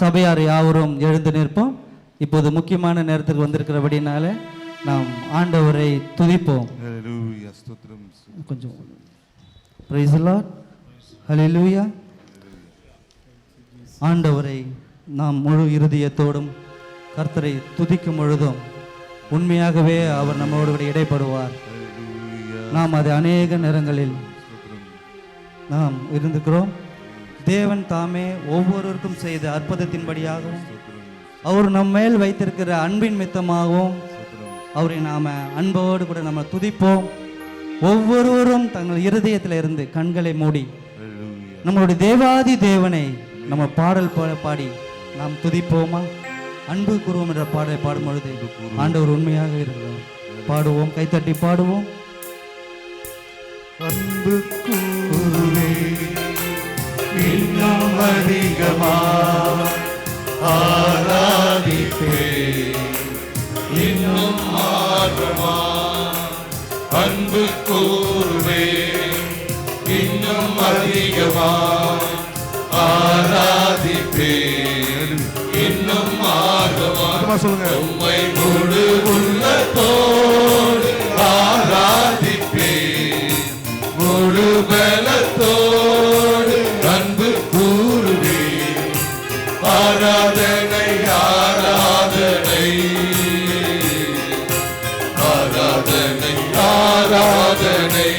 சபையார் யாவரும் எழுந்து நிற்போம். இப்போது முக்கியமான நேரத்துக்கு வந்திருக்கிறபடினால நாம் ஆண்டவரை துதிப்போம். கொஞ்சம் பிரைஸ் ஹalleluya ஆண்டவரை நாம் முழு இருதயத்தோடும் கர்த்தரை துதிக்கும் பொழுதும் உண்மையாகவே அவர் நம்மோடு இடைப்படுவார். நாம் அது அநேக நேரங்களில் நாம் இருந்திருக்கிறோம் தேவன் தாமே ஒவ்வொருவருக்கும் செய்த அற்புதத்தின்படியாகவும் அவர் நம்ம மேல் வைத்திருக்கிற அன்பின் மித்தமாகவும் அவரை நாம அன்போடு கூட நம்ம துதிப்போம். ஒவ்வொருவரும் தங்கள் இருதயத்தில் இருந்து கண்களை மூடி. நம்மளுடைய தேவாதி தேவனை நம்ம பாடல் பாடி நாம் துதிப்போமா? அன்பு கூறுவோம் என்ற பாடலை பாடும் பொழுது ஆண்டவர் உண்மையாக இருக்கிறோம் பாடுவோம் கைத்தட்டி பாடுவோம். அன்பு கூறுவே. இன்னும் அதிகமா ஆராதிப்பே இன்னும் ஆர்வமா சொல்லுங்க. உம்மை முழு உள்ளத்தோடு ஆராதிப்பே முழு பலத்தோடு அன்பு கூறுவே ஆராதனை ஆராதனை.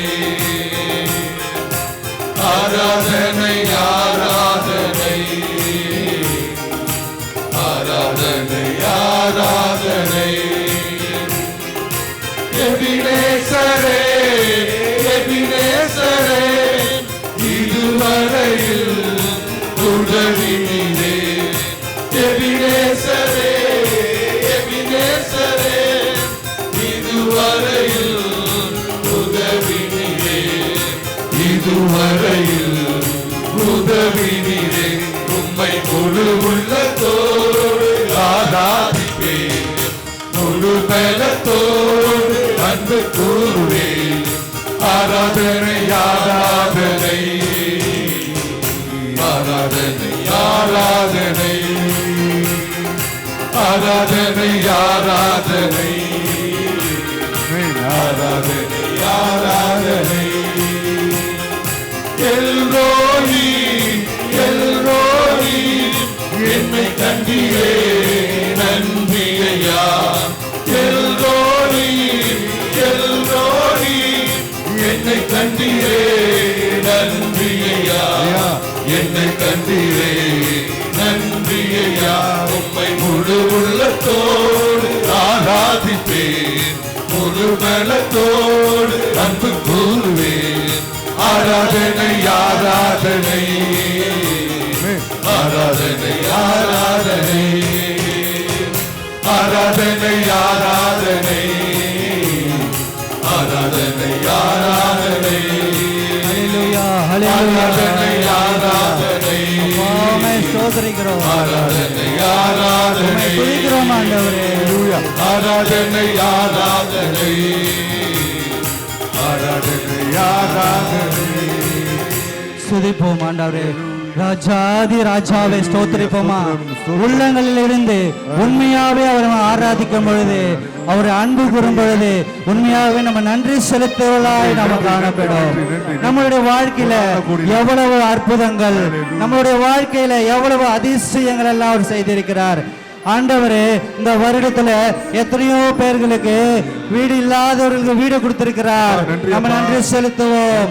ஆராதனை ஆராதனை. ஆராதனை ஆராதனை. எபினேசரே எபினேசரே இதுவரையில் உதவினே எபினே முழு உள்ளத்தோடு ஆராதிப்பேன் முழு பலத்தோடு அன்பு கூறுவே. ஆராதனை ஆராதனை ஆராதனை. ஆராதனை ஆராதனை. ஆராதனை ஆராதனை. கண்டீரே நன்றியா என்னை கண்டீரே நன்றியா உம்மை முழு உள்ளத்தோடு ஆராதிப்பேன். முழு நலத்தோடு அன்பு கூறுவேன். ஆராதனை ஆராதனை ஆராதனை ஆராதனை. ஆமே ஸ்தோத்திரிக்கிறோம் ஆராதனை ஆராதனை. துதிக்கிறோம் ஆண்டவரே ஆராதனை ஆராதனை ஆராதனை ஆராதனை சுதிப்போம் ஆண்டவரே. ராஜாதி ராஜாவை ஸ்தோத்திரிப்போமா உள்ளங்களில் இருந்து உண்மையாவே அவரை நம்ம ஆராதிக்கும் பொழுது அவரை அன்பு கூறும் பொழுது உண்மையாகவே நம்ம நன்றி செலுத்துவதாய் நாம காணப்படும். நம்மளுடைய வாழ்க்கையில எவ்வளவு அற்புதங்கள் நம்மளுடைய வாழ்க்கையில எவ்வளவு அதிசயங்கள் எல்லாம் அவர் செய்திருக்கிறார். ஆண்டவரே இந்த வருடத்துல எத்தனையோ பேர்களுக்கு வீடு இல்லாதவர்களுக்கு வீடு கொடுத்திருக்கிறார். நம்ம நன்றி செலுத்துவோம்.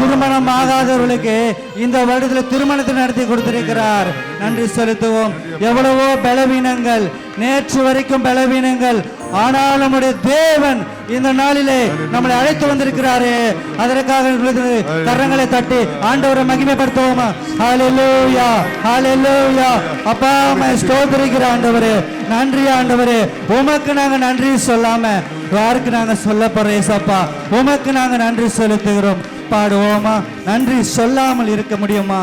திருமணம் ஆகாதவர்களுக்கு இந்த வருடத்துல திருமணத்தை நடத்தி கொடுத்திருக்கிறார். நன்றி செலுத்துவோம். எவ்வளவோ பலவீனங்கள் நேற்று வரைக்கும் பலவீனங்கள் ஆனால் நம்முடைய தேவன் இந்த நாளிலே நம்மளை அழைத்து வந்திருக்கிறாரே. அதற்காக எங்களது கரங்களை தட்டி ஆண்டவரை மகிமைப்படுத்துவோமா. ஹalleluya ஹalleluya அப்பா அம்மா ஸ்தோத்திரிக்கிற ஆண்டவரே நன்றி ஆண்டவரே. உமக்கு நாங்க நன்றி சொல்லாம யாருக்கு நாங்க சொல்ல போறோம் ஏசப்பா? உமக்கு நாங்க நன்றி செலுத்துகிறோம். பாடுவோமா? நன்றி சொல்லாமல் இருக்க முடியுமா?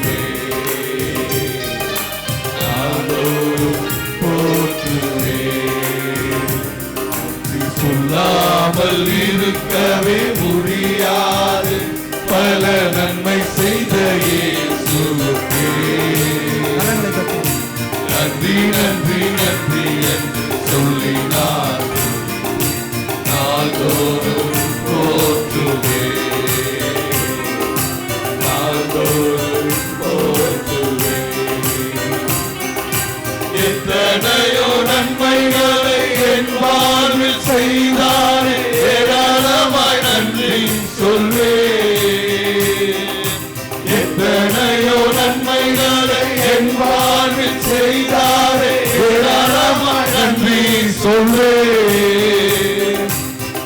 நன்றி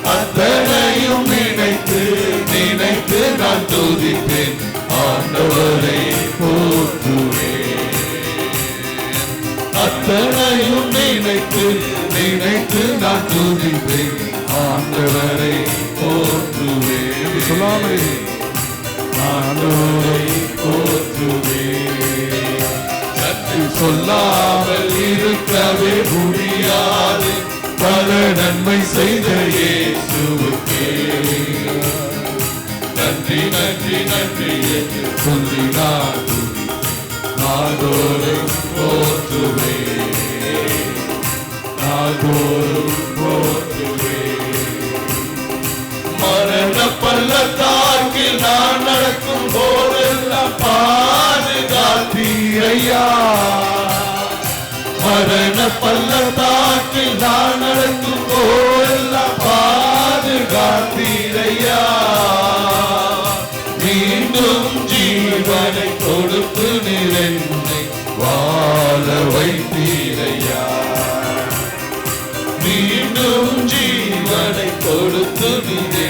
அத்தனையும் நினைத்து நினைத்து நான் துதிப்பேன். ஆண்டவரை போற்றுவேன். அத்தனையும் நினைத்து நினைத்து நான் துதிப்பேன். ஆண்டவரை போற்றுவேன். சொல்லாமல். ஆண்டவரை போற்றுவேன். நன்றி சொல்லாமல் இருக்கவே முடியாது. பல நன்மை செய்த இயேசுவுக்கே. நன்றி நன்றி நன்றி என்று சொல்லி நான் நாள்தோறும் போற்றுவே நாள்தோறும் ஐயா. மரண பள்ளத்தாக்கில் நான் நடக்கும் போதெல்லாம் பாதுகாத்தீரையா. மீண்டும் ஜீவனை கொடுத்து நிறனை வாழ வைத்தீரையா. மீண்டும் ஜீவனை கொடுத்து நிறை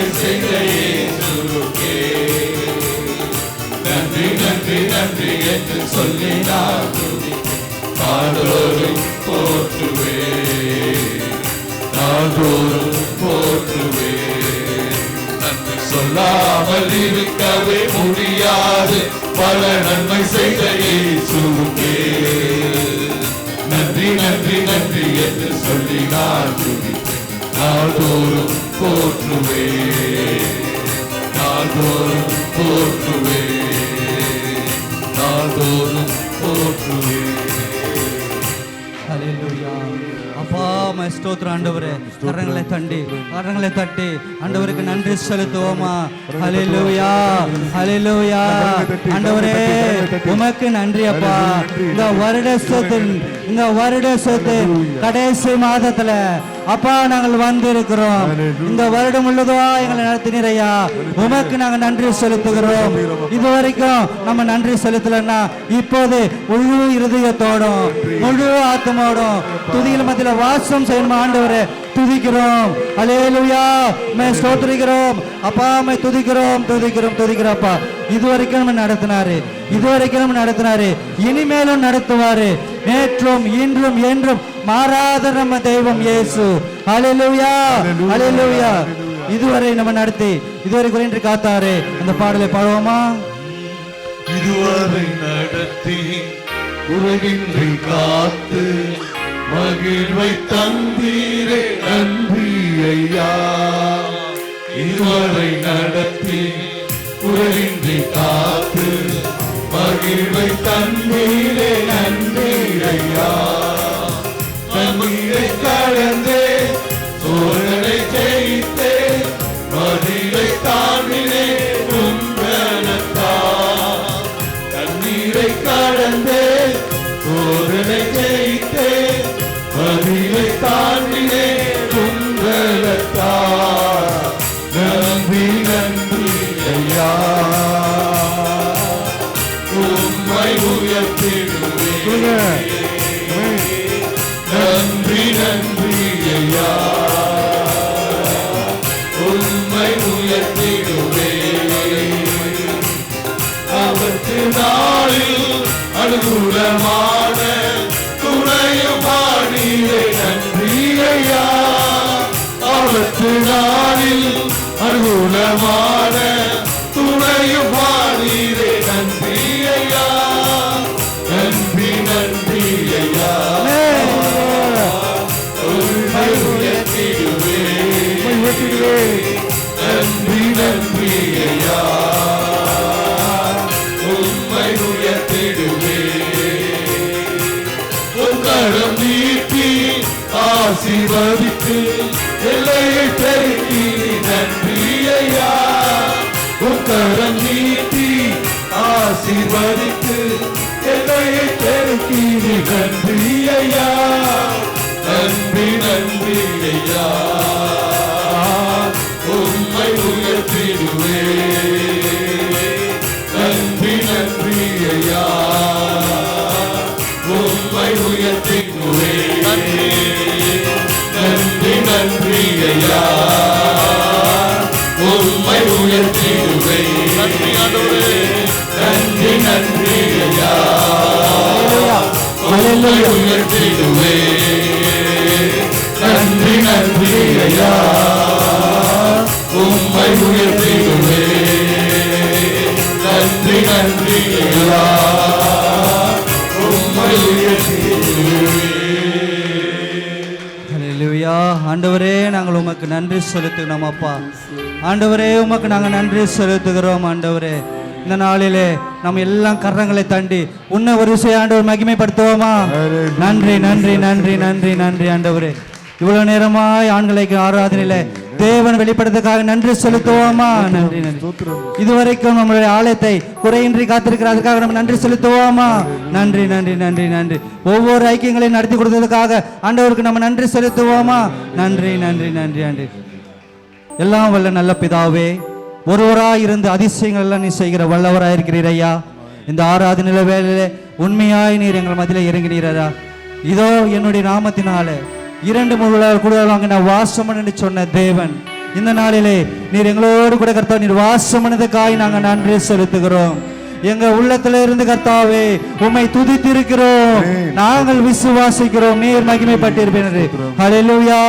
நன்மை செய்த இயேசுவுக்கே நன்றி நன்றி நன்றி என்று சொல்லி நான் நாடோறும் போற்றுவே. நாடோறும் போற்றுவே. நன்றி சொல்லாமல் இருக்கவே முடியாது. பல நன்மை செய்த இயேசுவுக்கே. நன்றி நன்றி நன்றி என்று சொல்லி நான் நாள்தோறும் போற்றுவே. நாள்தோறும் போற்றுவே. நாள்தோறும் போற்றுவே. அப்பா மை ஆண்டவரே. கரங்களை தட்டி கரங்களை தட்டி. ஆண்டவருக்கு நன்றி செலுத்துவோமா? ஹalleluya ஹalleluya ஆண்டவரே உமக்கு நன்றி அப்பா. இந்த வருட சொத்து இந்த வருட சொத்து கடைசி மாதத்துல அப்பா நாங்கள் வந்திருக்கிறோம். இந்த வருடம் முழுதுவா எங்களை நடத்தினீரையா? உமக்கு நாங்க நன்றி செலுத்துகிறோம். இது வரைக்கும் நம்ம நன்றி செலுத்தலன்னா இப்போது முழு இருதயத்தோடும் முழு ஆத்மாவோடும் துதியில் மத்தியில வாசம் செய்யணும் ஆண்டவரே துதிக்கிறோம். அலேலுயா மே ஸ்தோத்திரிக்கிறோம். அப்பா மே துதிக்கிறோம் துதிக்கிறோம் துதிக்கிறோம் அப்பா. இது வரைக்கும் நம்ம நடத்தினாரு. இது வரைக்கும் நம்ம நடத்தினாரு. இனிமேலும் நடத்துவாரு. நேற்றும் இன்றும் என்றும் மாறாத நம்ம தெய்வம் இயேசு. அலேலுயா அலேலுயா இதுவரை நம்ம நடத்தி இதுவரை குறைந்து காத்தாரு. அந்த பாடலை பாடுவோமா? இதுவரை நடத்தி உலகின்றி காத்து மகிழ்வை தந்தீரே நன்றி ஐயா. இதுவரை நடத்தி உலகின்றி காத்து மகிழ்வை தந்தீரே அனுகூலமான துணையும் பாடியே நன்றி ஐயா நாளில் அனுகூலமான துணையும் கரம் நீட்டி ஆசீர்வதித்து எல்லையை பெருக்கி நன்றி ஐயா நன்றி நன்றி ஐயா. உண்மை உயர்த்திடுவே. நன்றி நன்றி ஐயா. உண்மை உயர்த்திடுவே. நன்றி நன்றி ஐயா. நன்றி ஆண்டவரே நன்றி நன்றி ஐயா உயர்த்திடுவே நன்றி நன்றி ஐயா உம்மை உயர்த்திடுவே நன்றி நன்றி ஐயா உம்மை உயர்த்திடுவே ஆண்டவரே நாங்கள் உமக்கு நன்றி செலுத்துகிறோம் அப்பா. ஆண்டவரே உமக்கு நாங்கள் நன்றி செலுத்துகிறோம் ஆண்டவரே. இந்த நாளிலே நம்ம எல்லாம் கரங்களை தாண்டி உன்னை ஒரு விஷயம் ஆண்டவர் மகிமைப்படுத்துவோமா? நன்றி நன்றி நன்றி நன்றி நன்றி ஆண்டவரே. இவ்வளவு நேரமாய் ஆண்களுக்கு ஆராதனையில தேவன் வெளிப்படுத்துக்காக நன்றி செலுத்துவோமா? நன்றி நன்றி. இதுவரைக்கும் நம்மளுடைய ஆலயத்தை குறையின்றி காத்திருக்கிற அதுக்காக நம்ம நன்றி செலுத்துவோமா? நன்றி நன்றி நன்றி நன்றி. ஒவ்வொரு ஐக்கியங்களையும் நடத்தி கொடுத்ததுக்காக ஆண்டவருக்கு நம்ம நன்றி செலுத்துவோமா? நன்றி நன்றி நன்றி நன்றி. எல்லாம் வல்ல நல்ல பிதாவே ஒருவரா இருந்து அதிசயங்கள் எல்லாம் நீ செய்கிற வல்லவராக இருக்கிறீர் ஐயா. இந்த ஆராதனை வேலையிலே உண்மையாய் நீர் எங்கள் மத்தியில இறங்கினீரா இதோ என்னுடைய நாமத்தினால இரண்டு மூணு கூட வாங்க நான் வாசம் என்று சொன்ன தேவன் இந்த நாளிலே நீர் எங்களோடு கூட கர்த்தா நீர் வாசமனதுக்காய் நாங்கள் நன்றி செலுத்துகிறோம். எங்க உள்ளத்துல இருந்து கர்த்தாவே உம்மை துதித்திருக்கிறோம். நாங்கள் விசுவாசிக்கிறோம். நீர் மகிமைப்பட்டிருப்பேன் ஹalleluya.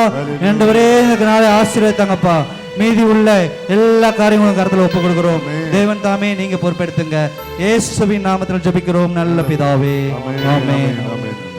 ஆண்டவரே எனக்கு நாளை ஆசீர்வதித்தாங்கப்பா மீதி உள்ள எல்லா காரியங்களும் கருத்துல ஒப்பு கொடுக்கிறோம். தேவன் தாமே நீங்க பொறுப்பெடுத்துங்க. இயேசுவின் நாமத்தில் ஜெபிக்கிறோம். நல்ல பிதாவே. ஆமென்.